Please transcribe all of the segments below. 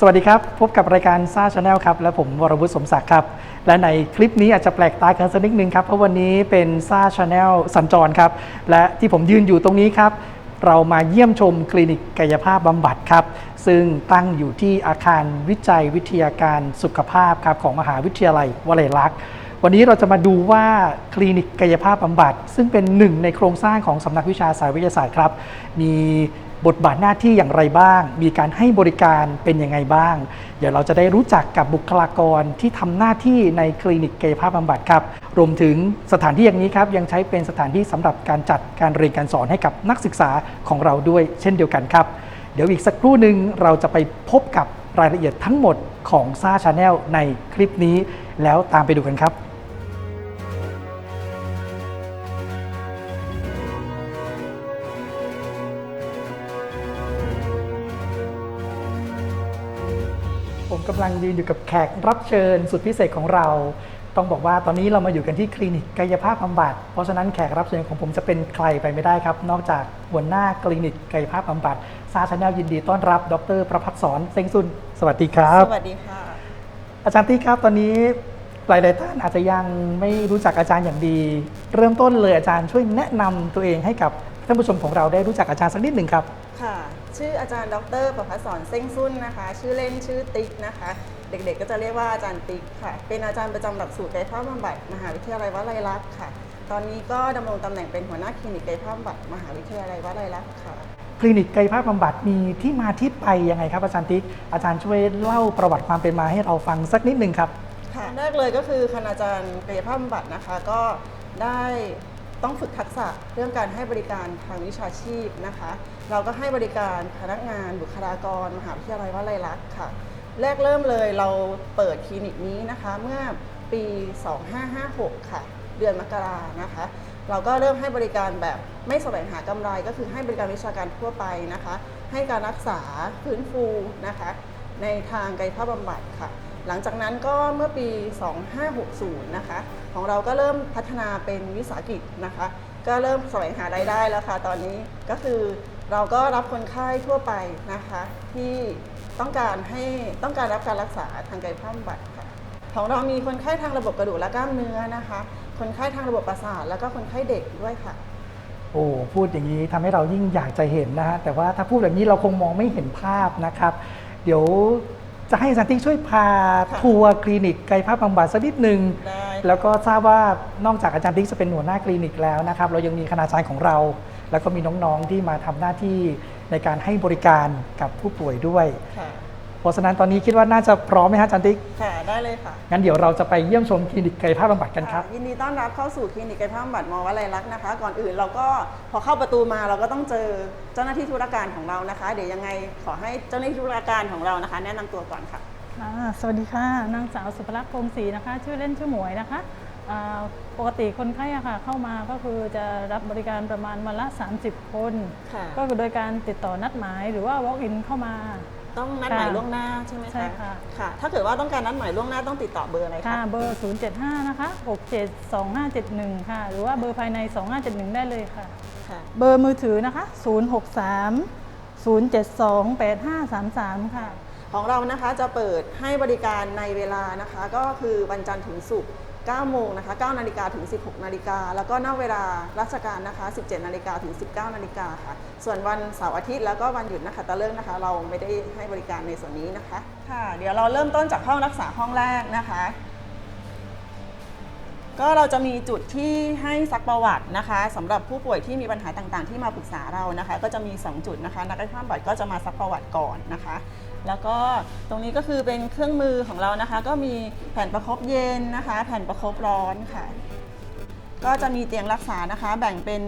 สวัสดีครับ พบกับรายการซ่าชาแนลครับ และผมวรวุฒิสมศักดิ์ครับ และในคลิปนี้อาจจะแปลกตากันสักนิดนึงครับ เพราะวันนี้เป็นซ่าชาแนลสัญจรครับ และที่ผมยืนอยู่ตรงนี้ครับ เรามาเยี่ยมชมคลินิกกายภาพบำบัดครับ ซึ่งตั้งอยู่ที่อาคารวิจัยวิทยาการสุขภาพครับของมหาวิทยาลัยวลัยลักษณ์วันนี้เราจะมาดูว่าคลินิกกายภาพบำบัด ซึ่งเป็นหนึ่งในโครงสร้างของสำนักวิชาสายวิทยาศาสตร์ครับ มี บทบาทหน้าที่อย่างไรบ้าง มีการให้บริการเป็นยังไงบ้าง เดี๋ยวเราจะได้รู้จักกับบุคลากรที่ทำหน้าที่ในคลินิกกายภาพบำบัดครับ รวมถึงสถานที่อย่างนี้ครับยังใช้เป็นสถานที่สำหรับการจัดการเรียนการสอนให้กับนักศึกษาของเราด้วย เช่นเดียวกันครับ เดี๋ยวอีกสักครู่หนึ่งเราจะไปพบกับรายละเอียดทั้งหมดของซาชาแนลในคลิปนี้ แล้วตามไปดูกันครับ ผมกำลังยืนอยู่กับแขกรับเชิญสุดพิเศษของเรา ต้องบอกว่าตอนนี้เรามาอยู่กันที่คลินิกกายภาพบำบัด เพราะฉะนั้นแขกรับเชิญของผมจะเป็นใครไปไม่ได้ครับ นอกจากหัวหน้าคลินิกกายภาพบำบัดซาชาแนลยินดีต้อนรับ ดรประพัฒสอนเซ็งซุน สวัสดีครับ สวัสดีค่ะ อาจารย์ตี้ครับตอนนี้หลายๆท่านอาจจะยังไม่รู้จักอาจารย์อย่างดี เริ่มต้นเลยอาจารย์ช่วยแนะนำตัวเองให้กับท่านผู้ชมของเราได้รู้จักอาจารย์สักนิดหนึ่งครับ ค่ะ ชื่ออาจารย์ดรประภัสสอนเส้งซุ่นนะคะ ชื่อเล่นชื่อติ๊กนะคะ เด็กๆก็จะเรียกว่าอาจารย์ติ๊กค่ะ เป็นอาจารย์ประจำหลักสูตรกายภาพบำบัดมหาวิทยาลัยวลัยลักษณ์ค่ะ ตอนนี้ก็ดำรงตำแหน่งเป็นหัวหน้าคลินิกกายภาพบำบัดมหาวิทยาลัยวลัยลักษณ์ค่ะ คลินิกกายภาพบำบัดมีที่มาที่ไปยังไงครับอาจารย์ติ๊ก อาจารย์ช่วยเล่าประวัติความเป็นมาให้เราฟังสักนิดหนึ่งครับ ค่ะแรกเลยก็คือคณาจารย์กายภาพบำบัดนะคะก็ได้ต้องฝึกทักษะเรื่องการให้บริการทางวิชาชีพนะคะ เราก็ให้บริการพนักงานบุคลากร มหาวิทยาลัยวลัยลักษณ์ค่ะ แรกเริ่มเลยเราเปิดคลินิกนี้นะคะ เมื่อปี 2556 ค่ะ เดือนมกรานะคะ เราก็เริ่มให้บริการแบบไม่แสวงหากำไร ก็คือให้บริการวิชาการทั่วไปนะคะ ให้การรักษาฟื้นฟูนะคะ ในทางกายภาพบำบัดค่ะ หลังจากนั้นก็เมื่อปี 2560 นะคะ ของเราก็เริ่มพัฒนาเป็นวิสาหกิจนะคะ ก็เริ่มแสวงหารายได้แล้วค่ะ ตอนนี้ก็คือเราก็รับคนไข้ทั่วไปนะคะ ที่ต้องการให้ต้องการรับการรักษาทางกายภาพบำบัดค่ะ ของเรามีคนไข้ทางระบบกระดูกและกล้ามเนื้อนะคะ คนไข้ทางระบบประสาทแล้วก็คนไข้เด็กด้วยค่ะโอ้พูดอย่างนี้ทำให้เรายิ่งอยากจะเห็นนะฮะแต่ว่าถ้าพูดแบบนี้เราคงมองไม่เห็นภาพนะครับ เดี๋ยว จะให้อาจารย์ติ๊กช่วยพาค่ะทัวร์คลินิกกายภาพบำบัดสักนิดหนึ่งได้แล้วก็ทราบว่านอกจากอาจารย์ติ๊กจะเป็นหัวหน้าคลินิกแล้วนะครับเรายังมีคณาจารย์ของเรา แล้วก็มีน้องๆที่มาทำหน้าที่ในการให้บริการกับผู้ป่วยด้วยค่ะ เพราะฉะนั้นตอนนี้คิดว่าน่าจะพร้อมไหมฮะอาจารย์ติ๊กค่ะได้เลยค่ะ งั้นเดี๋ยวเราจะไปเยี่ยมชมคลินิกกายภาพบำบัดกันครับ ยินดีต้อนรับเข้าสู่คลินิกกายภาพบำบัดมอวลัยลักษณ์นะคะ ก่อนอื่นเราก็พอเข้าประตูมาเราก็ต้องเจอเจ้าหน้าที่ธุรการของเรานะคะ เดี๋ยวยังไงขอให้เจ้าหน้าที่ธุรการของเรานะคะ แนะนำตัวก่อนค่ะ ค่ะสวัสดีค่ะ นางสาวสุภลักษณ์พงศรีนะคะ ชื่อเล่นชื่อหมวยนะคะอ่าปกติคนไข้อะค่ะ เข้ามาก็คือจะรับบริการประมาณวันละ 30 คน ค่ะ ก็คือโดยการติดต่อนัดหมายหรือว่า walk in เข้ามา ต้องนัดหมายค่ะ ล่วงหน้าใช่ไหมคะใช่ค่ะ ค่ะ ถ้าเกิดว่าต้องการนัดหมายล่วงหน้าต้องติดต่อเบอร์อะไรค่ะคะเบอร์ 075 นะคะ 672571 ค่ะ หรือว่าเบอร์ภายใน 2571 ได้เลยค่ะ ค่ะ เบอร์มือถือนะคะ 063 072 8533 ค่ะ ของเรานะคะจะเปิดให้บริการในเวลานะคะ ก็คือวันจันทร์ถึงศุกร์ 9 โมงนะคะ 9 นาฬิกาถึง 16 นาฬิกา แล้วก็นอกเวลาราชการนะคะ 17 นาฬิกาถึง 19 นาฬิกาค่ะ ส่วนวันเสาร์อาทิตย์แล้วก็วันหยุดนะคะตะเลิกนะคะ เราไม่ได้ให้บริการในส่วนนี้นะคะ ค่ะ เดี๋ยวเราเริ่มต้นจากห้องรักษาห้องแรกนะคะ ก็เราจะมีจุดที่ให้ซักประวัตินะคะสำหรับผู้ป่วยที่มีปัญหาต่างๆ ที่มาปรึกษาเรานะคะ ก็จะมี 2 จุดนะคะ นักกายภาพบำบัดก็จะมาซักประวัติก่อนนะคะ แล้วก็ตรงนี้ก็คือเป็นเครื่องมือของเรานะคะ ก็มีแผ่นประคบเย็นนะคะ แผ่นประคบร้อนค่ะ ก็จะมีเตียงรักษานะคะ แบ่งเป็น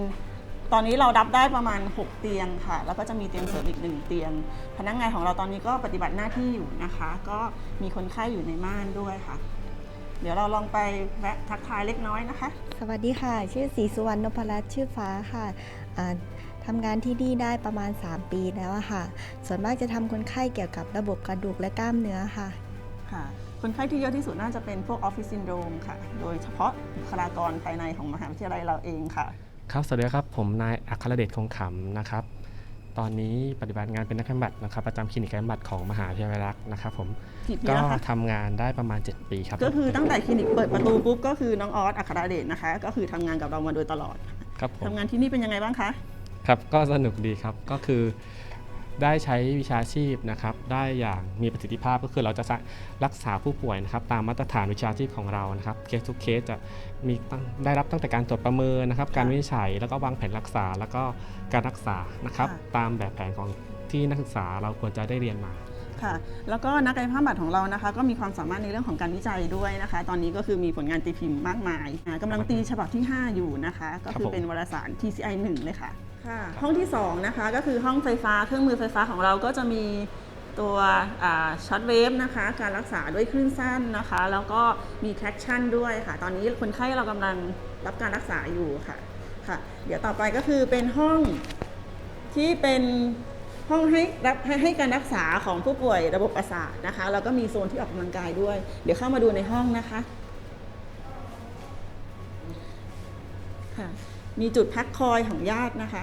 ตอนนี้เรารับได้ประมาณ 6 เตียงค่ะ แล้วก็จะมีเตียงเสริมอีกหนึ่งเตียง พนักงานของเราตอนนี้ก็ปฏิบัติหน้าที่อยู่นะคะ ก็มีคนไข้อยู่ในม่านด้วยค่ะ เดี๋ยวเราลองไปแวะทักทายเล็กน้อยนะคะ สวัสดีค่ะ ชื่อศรีสุวรรณนพรัตน์ชื่อฟ้าค่ะอ่าทำงานที่นี่ได้ประมาณ 3 ปีแล้วอะค่ะ ส่วนมากจะทำคนไข้เกี่ยวกับระบบกระดูกและกล้ามเนื้อค่ะค่ะคนไข้ที่เยอะที่สุดน่าจะเป็นพวกออฟฟิศซินโดรมค่ะ โดยเฉพาะบุคลากรภายในของมหาวิทยาลัยเราเองค่ะ ครับ สวัสดีครับ ผมนายอัครเดชคงขำนะครับ ตตอนนี้ปฏิบัติงานเป็นนักบำบัดนะครับประจำคลินิกบำบัดของมหาวิทยาลัยรักษณ์นะครับผมกี่ปีก็แล้วคะ ทำงานได้ประมาณ 7 ปีครับก็คือตั้งแต่คลินิกเปิดประตูปุ๊บก็คือน้องออสอัครเดชนะคะ ก็คือทำงานกับเรามาโดยตลอดครับผม ทำงานที่นี่เป็นยังไงบ้างคะ ครับก็สนุกดีครับก็คือ ได้ใช้วิชาชีพนะครับได้อย่างมีประสิทธิภาพก็คือเราจะรักษาผู้ป่วยนะครับตามมาตรฐานวิชาชีพของเรานะครับเคสทุกเคสจะมีตั้งได้รับตั้งแต่การตรวจประเมินนะครับการวินิจฉัยแล้วก็วางแผนรักษาแล้วก็การรักษานะครับค่ะตามแบบแผนของที่นักศึกษาเราควรจะได้เรียนมาค่ะแล้วก็นักกายภาพบำบัดของเรานะคะ ก็มีความสามารถในเรื่องของการวิจัยด้วยนะคะ ตอนนี้ก็คือมีผลงานตีพิมพ์มากมายอ่ากำลังตีฉบับที่ 5 อยู่นะคะ ก็คือครับผมเป็นวารสาร TCI 1เลยค่ะ ค่ะ ห้องที่2นะคะก็คือห้องไฟฟ้าเครื่องมือไฟฟ้าของเราก็จะมีตัวช็อตเวฟนะคะ การรักษาด้วยคลื่นสั้นนะคะ แล้วก็มี traction ด้วยค่ะ ตอนนี้คนไข้เรากำลังรับการรักษาอยู่ค่ะค่ะ เดี๋ยวต่อไปก็คือเป็นห้องที่เป็นห้องให้รับให้ให้การรักษาของผู้ป่วยระบบประสาทนะคะ แล้วก็มีโซนที่ออกกำลังกายด้วย เดี๋ยวเข้ามาดูในห้องนะคะ มีจุดพักคอยของญาตินะคะ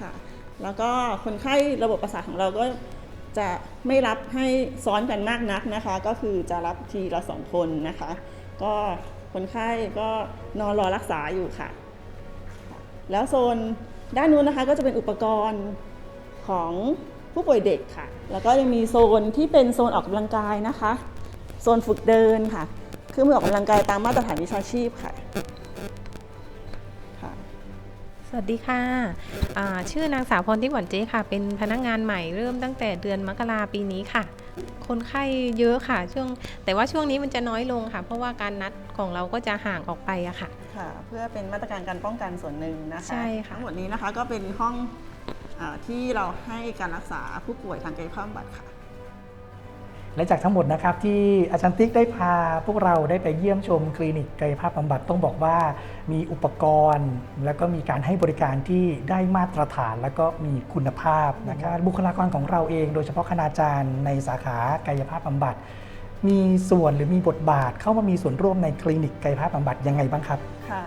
ค่ะแล้วก็คนไข้ระบบประสาทของเราก็จะไม่รับให้ซ้อนกันมากนักนะคะ ก็คือจะรับทีละสองคนนะคะ ก็คนไข้ก็นอนรอรักษาอยู่ค่ะ แล้วโซนด้านนู้นนะคะก็จะเป็นอุปกรณ์ของผู้ป่วยเด็กค่ะ แล้วก็ยังมีโซนที่เป็นโซนออกกำลังกายนะคะ โซนฝึกเดินค่ะ คือมือออกกำลังกายตามมาตรฐานวิชาชีพค่ะ วัสดีค่ะอ่าชื่อนางสาวพรทิพย์หวันเจ๊ค่ะ เป็นพนักงานใหม่เริ่มตั้งแต่เดือนมกราปีนี้ค่ะ คนไข้เยอะค่ะ ช่วง แต่ว่าช่วงนี้มันจะน้อยลงค่ะ เพราะว่าการนัดของเราก็จะห่างออกไปอะค่ะ ค่ะ เพื่อเป็นมาตรการการป้องกันส่วนหนึ่งนะคะ ใช่ค่ะ ทั้งหมดนี้นะคะก็เป็นห้องอาที่เราให้การรักษาผู้ป่วยทางกายภาพบำบัดค่ะ และจากทั้งหมดนะครับที่อาจารย์ติ๊กได้พาพวกเราได้ไปเยี่ยมชมคลินิกกายภาพบำบัดต้องบอกว่ามีอุปกรณ์ แล้วก็มีการให้บริการที่ได้มาตรฐาน แล้วก็มีคุณภาพนะครับบุคลากรของเราเอง โดยเฉพาะคณาจารย์ในสาขากายภาพบำบัดมีส่วนหรือมีบทบาทเข้ามามีส่วนร่วมในคลินิกกายภาพบำบัดยังไงบ้างครับค่ะ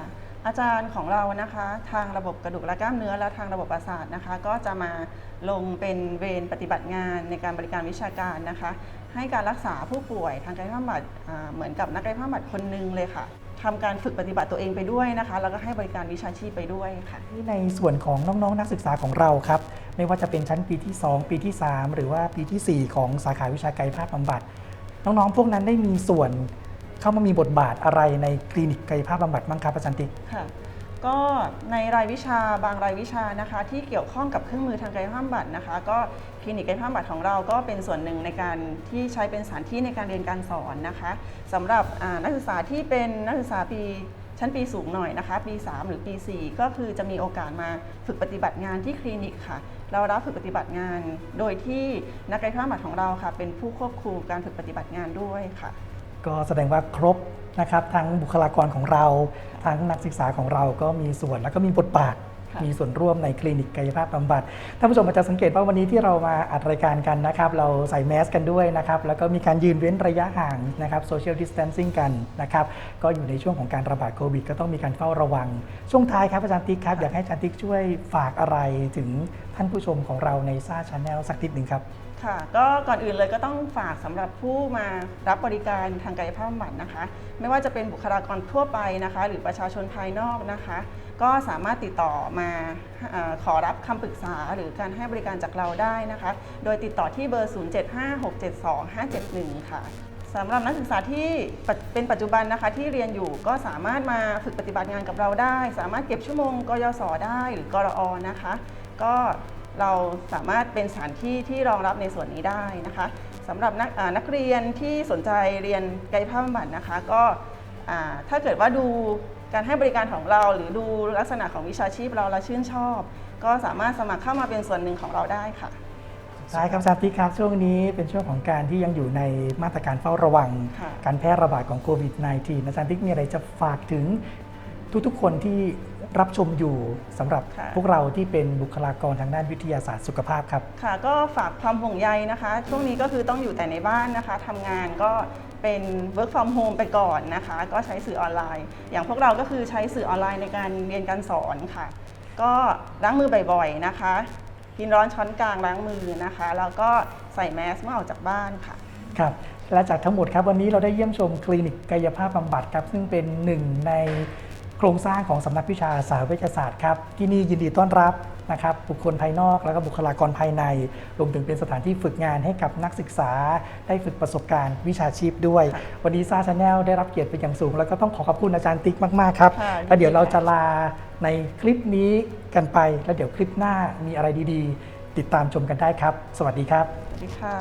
อาจารย์ของเรานะคะทางระบบกระดูกและกล้ามเนื้อและทางระบบประสาทนะคะ ก็จะมาลงเป็นเวรปฏิบัติงานในการบริการวิชาการนะคะ ให้การรักษาผู้ป่วยทางกายภาพบำบัดเหมือนกับนักกายภาพบำบัดคนหนึงเลยค่ะทำการฝึกปฏิบัติตัวเองไปด้วยนะคะ แล้วก็ให้บริการวิชาชีพไปด้วยค่ะที่ในส่วนของน้องๆนักศึกษาของเราครับ ไม่ว่าจะเป็นชั้นปีที่ 2 ปีที่ 3 หรือว่าปีทีสี่4 ของสาขาวิชากายภาพบำบัด น้องๆ พวกนั้นได้มีส่วน เข้ามามีบทบาทอะไรในคลินิกกายภาพบำบัดบ้างครับอาจารย์ติ๊ก ค่ะก็ในรายวิชาบางรายวิชานะคะ ที่เกี่ยวข้องกับเครื่องมือทางกายภาพบำบัดนะคะ ก็คลินิกกายภาพบำบัดของเราก็เป็นส่วนหนึ่งในการที่ใช้เป็นสถานที่ในการเรียนการสอนนะคะสำหรับอ่านักศึกษาที่เป็นนักศึกษาปีชั้นปีสูงหน่อยนะคะ ปี 3 หรือปี 4 ก็คือจะมีโอกาสมาฝึกปฏิบัติงานที่คลินิกค่ะ เรารับฝึกปฏิบัติงาน โดยที่นักกายภาพบำบัดของเราค่ะ เป็นผู้ควบคุมการฝึกปฏิบัติงานด้วยค่ะ ก็แสดงว่าครบนะครับทั้งบุคลากรของเรา ทั้งนักศึกษาของเราก็มีส่วนแล้วก็มีบทบาทค่ะมีส่วนร่วมในคลินิกกายภาพบำบัดท่านผู้ชมอาจจะสังเกตว่าวันนี้ที่เรามาอัดรายการกันนะครับ เราใส่แมสกันด้วยนะครับ แล้วก็มีการยืนเว้นระยะห่างนะครับโซเชียลดิส a ทนซิ่งกันนะครับ ก็อยู่ในช่วงของการระบาดโควิด ก็ต้องมีการเฝ้าระวัง ช่วงท้ายครับอาจารย์ติ๊กครับ อยากให้อาจารย์ติ๊กช่วยฝากอะไรถึง ท่านผู้ชมของเราในซ่าชาแนลสักนิดหนึ่งครับ ค่ะ ก็ก่อนอื่นเลยก็ต้องฝากสำหรับผู้มารับบริการทางกายภาพบำบัดนะคะ ไม่ว่าจะเป็นบุคลากรทั่วไปนะคะ หรือประชาชนภายนอกนะคะ ก็สามารถติดต่อมาอขอรับคำปรึกษาหรือการให้บริการจากเราได้นะคะ โดยติดต่อที่เบอร์ 0756725571 ค่ะสำหรับนักศึกษาที่เป็นปัจจุบันนะคะที่เรียนอยู่ก็สามารถมาฝึกปฏิบัติงานกับเราได้ สามารถเก็บชั่วโมงกยศได้หรือกรอนะคะ ก็เราสามารถเป็นสถานที่ที่รองรับในส่วนนี้ได้นะคะสำหรับนักอ่านักเรียนที่สนใจเรียนกายภาพบำบัดนะคะ ก็อ่าถ้าเกิดว่าดูการให้บริการของเรา หรือดูลักษณะของวิชาชีพเราและชื่นชอบ ก็สามารถสมัครเข้ามาเป็นส่วนหนึ่งของเราได้ค่ะใช่ครับอาจารย์ติ๊กครับช่วงนี้เป็นช่วงของการที่ยังอยู่ในมาตรการเฝ้าระวังค่ะการแพร่ระบาดของโควิด -19 อาจารย์ติ๊กมีอะไรจะฝากถึงทุกๆคนที่ รับชมอยู่สำหรับค่ะพวกเราที่เป็นบุคลากรทางด้านวิทยาศาสตร์สุขภาพครับ ค่ะ ก็ฝากความห่วงใยนะคะ ช่วงนี้ก็คือต้องอยู่แต่ในบ้านนะคะทำงานก็เป็น work from home ไปก่อนนะคะ ก็ใช้สื่อออนไลน์ อย่างพวกเราก็คือใช้สื่อออนไลน์ในการเรียนการสอนค่ะ ก็ล้างมือบ่อยๆนะคะ กินร้อนช้อนกลางล้างมือนะคะ แล้วก็ใส่แมสเมื่อออกจากบ้านค่ะ ครับและจากทั้งหมดครับวันนี้เราได้เยี่ยมชมคลินิกกายภาพบำบัดครับ ซึ่งเป็นหนึ่งใน โครงสร้างของสำนักวิชาสาเวชศาสตร์ครับที่นี่ยินดีต้อนรับนะครับบุคคลภายนอกแล้วก็บุคลากรภายในรวมถึงเป็นสถานที่ฝึกงานให้กับนักศึกษา ได้ฝึกประสบการณ์วิชาชีพด้วย วันนี้ซาชาแนลได้รับเกียรติเป็นอย่างสูง แล้วก็ต้องขอขอบคุณอาจารย์ติ๊กมาก ๆ ครับค่ะแล้วเดี๋ยวเราจะลาในคลิปนี้กันไป แล้วเดี๋ยวคลิปหน้ามีอะไรดีๆ ติดตามชมกันได้ครับ สวัสดีครับ สวัสดีค่ะ